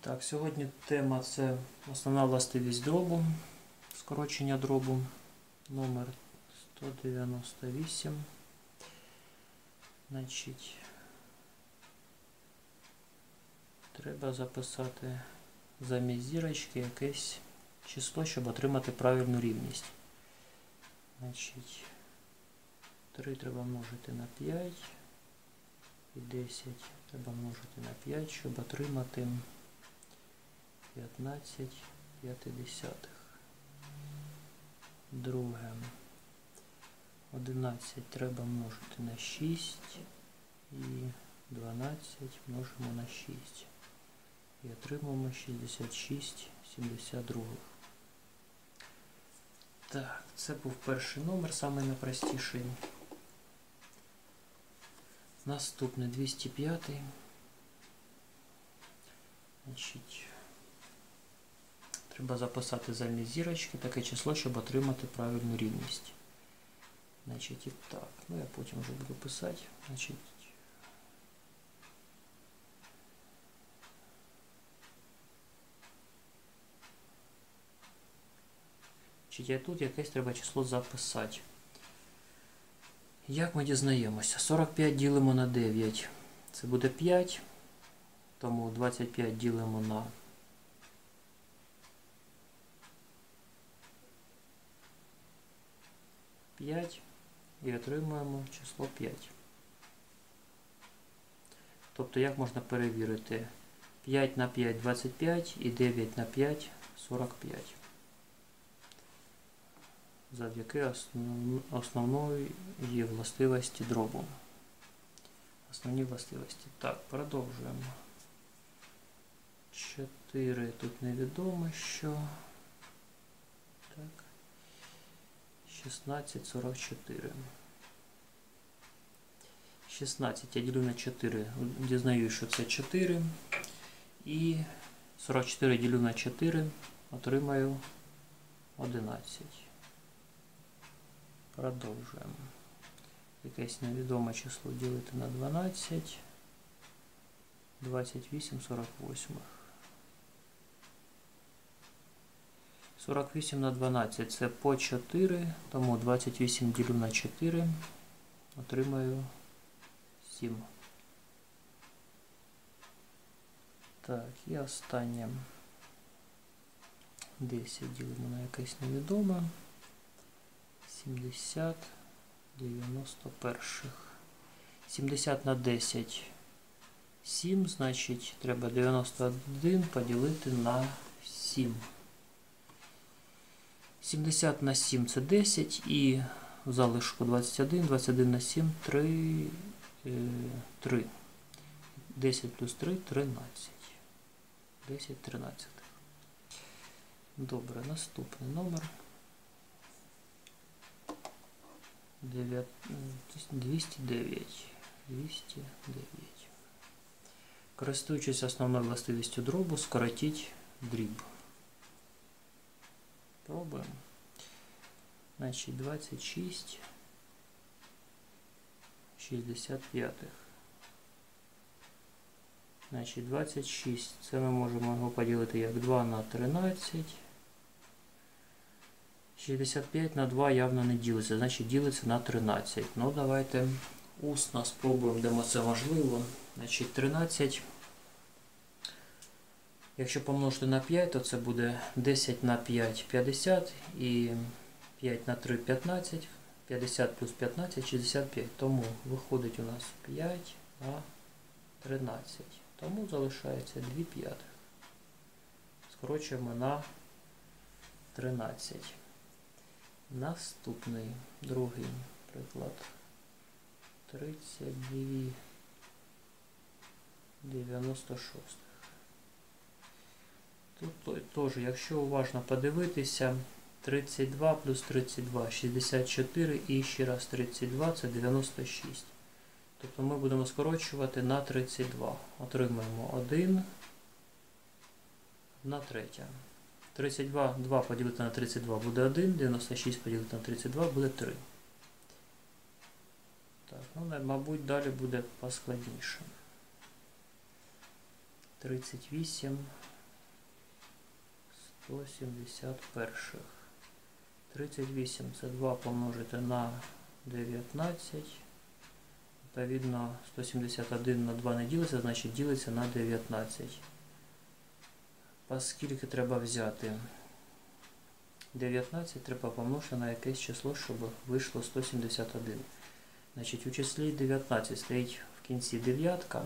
Так, сьогодні тема це основна властивість дробу, скорочення дробу номер 198. Значить, треба записати замість зірочки якесь число, щоб отримати правильну рівність. Значить, 3 треба множити на 5 і 10 треба множити на 5, щоб отримати 15 п'ятидесятих. Друге. 11 треба множити на 6 і 12 множимо на 6. І отримаємо 66 72. Так, це був перший номер, самий найпростіший. Наступний 205. Значить, треба записати замість зірочки таке число, щоб отримати правильну рівність. Значить, і так, ну я потім вже буду писати. Значить, я тут якесь треба число записати. Як ми дізнаємося? 45 ділимо на 9. Це буде 5. Тому 25 ділимо на 5 і отримуємо число 5. Тобто, як можна перевірити? 5 на 5 25 і 9 на 5 45. Завдяки основ... основної властивості дробу. Основні властивості. Так, продовжуємо. 4 тут невідомо що. Так. 1644. 16 я ділю на 4. Дізнаюсь, що це 4. І 44 ділю на 4. Отримаю 11. Продовжуємо. Якесь невідоме число ділити на 12. 28 48. 48 на 12 це по 4, тому 28 ділю на 4, отримаю 7. Так, і останнє 10 ділимо на якесь невідоме. 70 91. 70 на 10 7, значить треба 91 поділити на 7. 70 на 7 це 10 і в залишку 21, 21 на 7 3, 3. 10 плюс 3 13. 10 13. Добре, наступний номер. 9, 209. 209. Користуючись основною властивістю дробу, скоротіть дріб. Пробуємо. Значить, 26 65. Значить, 26. Це ми можемо його поділити як 2 на 13. 65 на 2 явно не ділиться, значить ділиться на 13. Ну, давайте усно спробуємо, де це можливо. Значить, 13. Якщо помножити на 5, то це буде 10 на 5 50 і 5 на 3 15, 50 плюс 15 65. Тому виходить у нас 5 на 13. Тому залишається 2 п'ятих. Скорочуємо на 13. Наступний, другий приклад. 32 96. Тут теж, якщо уважно подивитися, 32 плюс 32 64 і ще раз 32 це 96. Тобто ми будемо скорочувати на 32. Отримаємо 1 на третя. 32 2 поділити на 32 буде 1, 96 поділити на 32 буде 3. Так, ну, Мабуть, далі буде поскладніше. 38 171. 38 це 2 помножити на 19. Відповідно, 171 на 2 не ділиться, значить ділиться на 19. Оскільки треба взяти 19, треба помножити на якесь число, щоб вийшло 171. Значить, у числі 19 стоїть в кінці дев'ятка,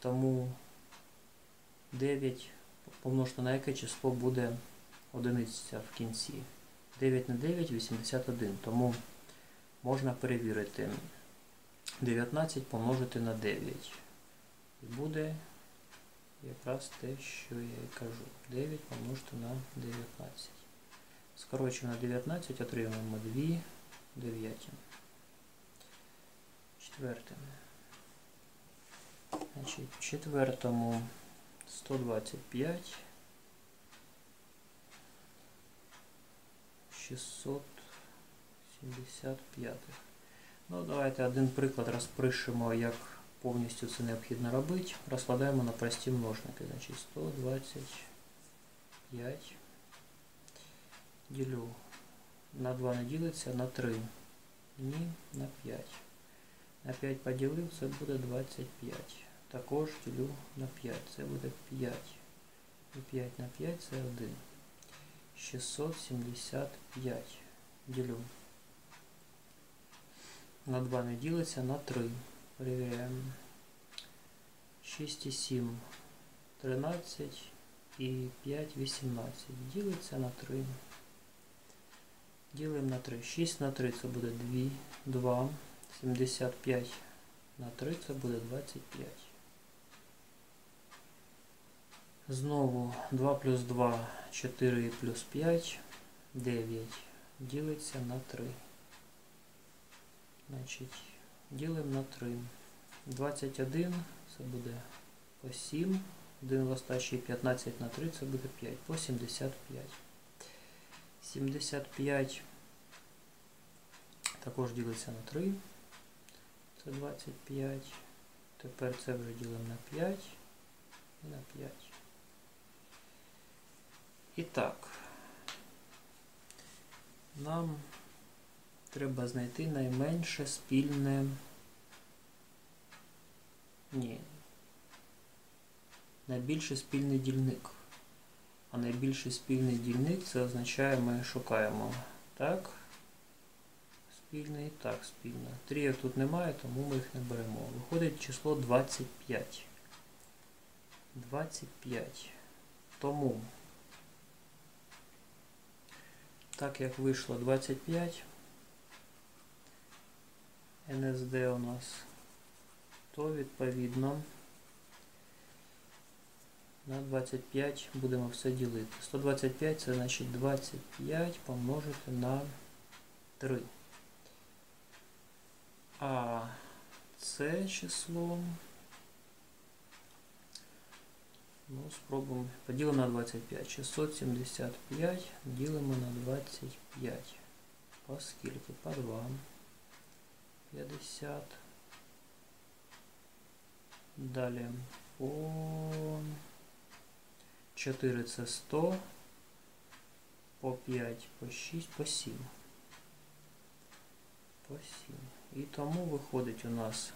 тому 9 помножити на яке число буде одиниця в кінці. 9 на 9 81. Тому можна перевірити 19 помножити на 9. І буде якраз те, що я і кажу. 9 помножити на 19. Скорочуємо на 19, отримаємо 2 дев'яті. Четверте. Значить, в четвертому 125. 675. Ну, давайте один приклад розпишемо, як повністю це необхідно робити. Розкладаємо на прості множники. Значить 125 ділю на 2 не ділиться, на 3. Ні, на 5. На 5 поділив, це буде 25. Також ділю на 5. Це буде 5. І 5 на 5 це 1. 675 ділю. На 2 не ділиться, на 3. Перевіряємо. 6 і 7 13 і 5 18. Ділиться на 3. Ділимо на 3. 6 на 3 це буде 2. 2. 75 на 3 це буде 25. Знову 2 плюс 2, 4 плюс 5, 9. Ділиться на 3. Значить, ділимо на 3. 21 це буде по 7. 1 в остачі 15 на 3 це буде 5. По 75. 75 також ділиться на 3. Це 25. Тепер це вже ділимо на 5 і на 5. І так, нам треба знайти найменше спільне. Ні. Найбільший спільний дільник. А найбільший спільний дільник це означає, ми шукаємо так, спільний і так спільно. Трійок тут немає, тому ми їх не беремо. Виходить число 25. 25. Тому. Так як вийшло 25, НСД у нас, то відповідно на 25 будемо все ділити. 125 це значить 25 помножити на 3. А це число Ну, спробуємо. Поділимо на 25. 675 ділимо на 25. Оскільки? По 2. 50. Далі по 4 це 100. По 5, по 6, по 7. По 7. І тому виходить у нас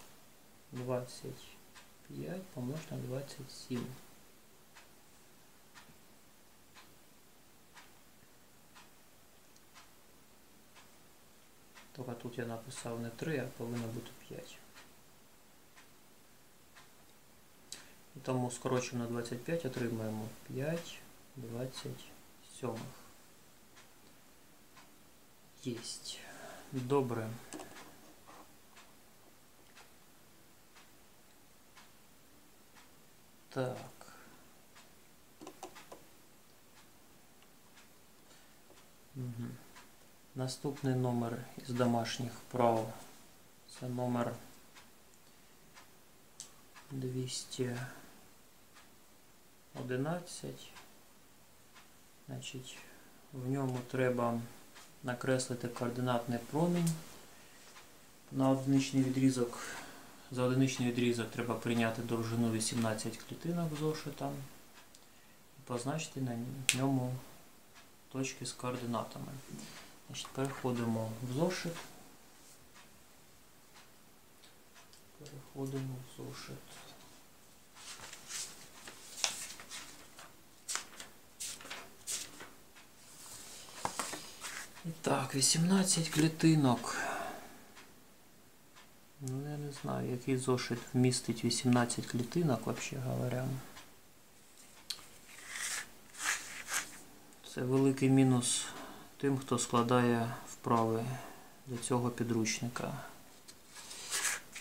25 помножити на 27. Тільки тут я написав не 3, а повинно бути 5. І тому скорочуємо на 25, отримаємо 5 27. Єсть. Добре. Так. Угу. Наступний номер із домашніх прав це номер 211. Значить, в ньому треба накреслити координатний промінь на одиничний відрізок За одиничний відрізок треба прийняти довжину 18 клітинок зошита і позначити на ньому точки з координатами. Значить, переходимо в зошит. Переходимо в зошит. І так, 18 клітинок. Ну, я не знаю, який зошит вмістить 18 клітинок, взагалі говоря. Це великий мінус тим, хто складає вправи до цього підручника.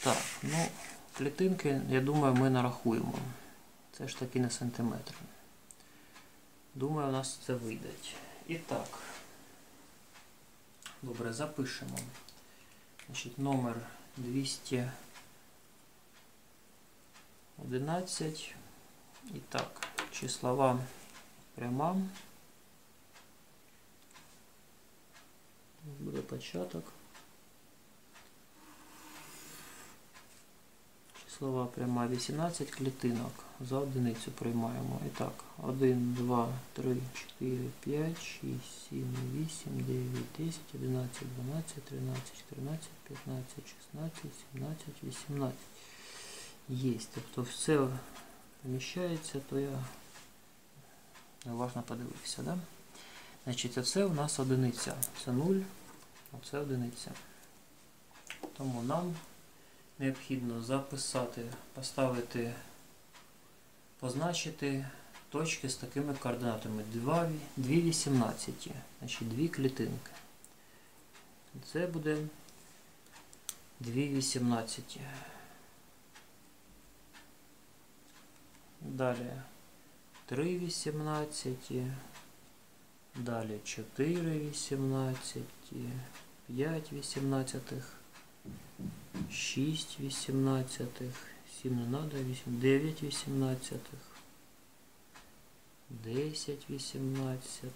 Так, ну, клітинки, я думаю, ми нарахуємо. Це ж таки не сантиметри. Думаю, у нас це вийде. І так. Добре, запишемо. Значить, номер 211. І так, числова пряма. Буде початок. Числова пряма 18 клітинок. За одиницю приймаємо. І так, 1, 2, 3, 4, 5, 6, 7, 8, 9, 10, 11, 12, 13, 14, 15, 16, 17, 18. Є. Тобто все поміщається, то я уважно подивився. Да? Значить, це у нас одиниця. Це 0, а це одиниця. Тому нам необхідно записати, поставити, позначити точки з такими координатами. 2, 2 18, значить 2 клітинки. Це буде 2 18. Далі 3 18. Далі 4 18, 5 18, 6 18, 7 не 8, 9 18, 10 18,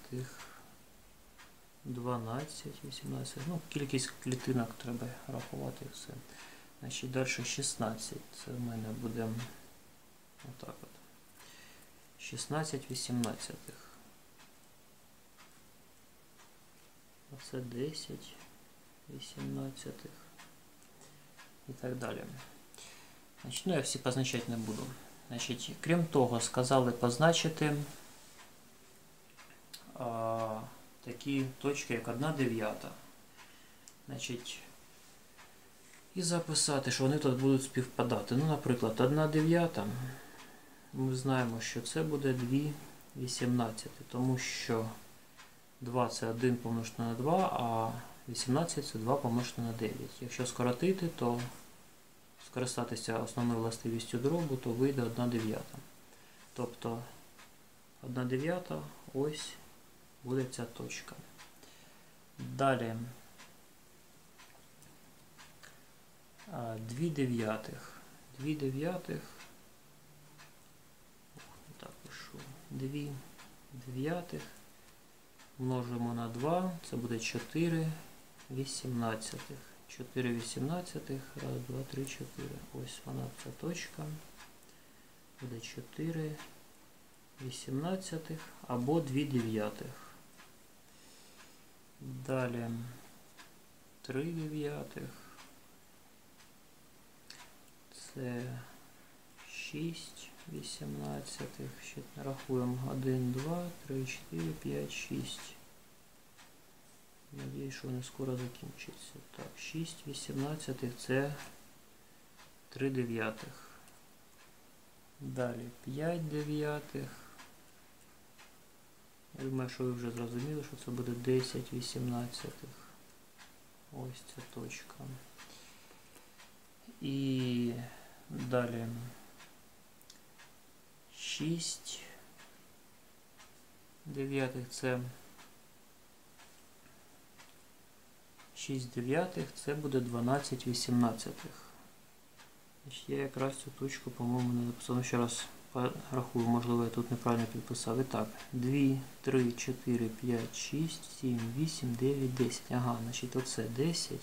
12 18. Ну, кількість клітинок треба рахувати все. Значить, далі 16. Це в мене буде отак от. 16 18. Оце 10, 18 і так далі. Значить, ну я всі позначати не буду. Значить, Крім того, сказали позначити а, такі точки, як 1 дев'ята. Значить, і записати, що вони тут будуть співпадати. Ну, наприклад, 1 дев'ята. Ми знаємо, що це буде 2 18, тому що 2 це 1 помножити на 2, а 18 це 2 помножити на 9. Якщо скоротити, то скористатися основною властивістю дробу, то вийде 1 дев'ята. Тобто 1 дев'ята ось буде ця точка. Далі 2 дев'ятих. 2 дев'ятих. Так, пишу. 2 дев'ятих множимо на 2, це буде 4 вісімнадцятих. 4 вісімнадцятих, раз, два, три, 4. Ось вона ця точка. Буде 4 вісімнадцятих або 2 дев'ятих. Далі 3 дев'ятих. Це 6 вісімнадцятих. Ще рахуємо 1, 2, 3, 4, 5, 6. Надіюсь, що вони скоро закінчаться. Так, 6 вісімнадцятих це 3 дев'ятих. Далі 5 дев'ятих. Я думаю, що ви вже зрозуміли, що це буде 10 вісімнадцятих. Ось ця точка. І далі 6 дев'ятих це 6 дев'ятих це буде 12 вісімнадцятих. Я якраз цю точку, по-моєму, не написав. Ну, ще раз порахую, можливо, я тут неправильно підписав. І так, 2, 3, 4, 5, 6, 7, 8, 9, 10. Ага, значить оце 10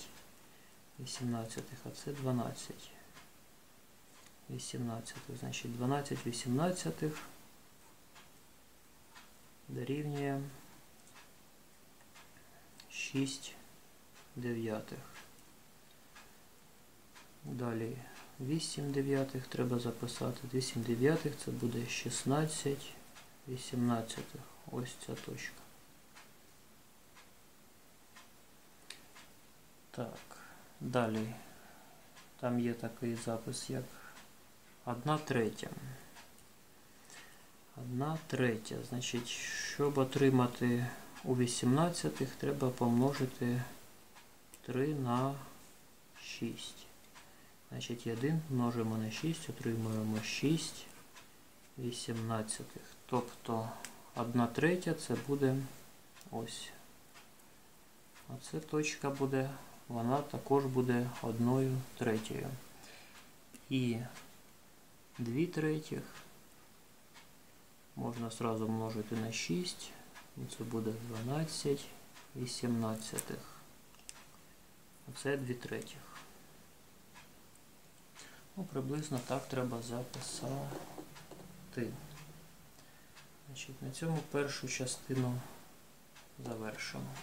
18, а це 12. 18. Значить 12 18 дорівнює 6 дев'ятих. Далі 8 дев'ятих треба записати. 8 дев'ятих це буде 16 18. Ось ця точка. Так, далі. Там є такий запис, як 1 третя. 1 третя. Значить, щоб отримати у 18, треба помножити 3 на 6. Значить, 1 множимо на 6, отримуємо 6 18. Тобто 1 третя це буде ось. Оце точка буде, вона також буде 1 третьою. І 2 третіх можна сразу множити на 6. Це буде 12 18. Оце 2 третіх. Ну, приблизно так треба записати. Значить, на цьому першу частину завершимо.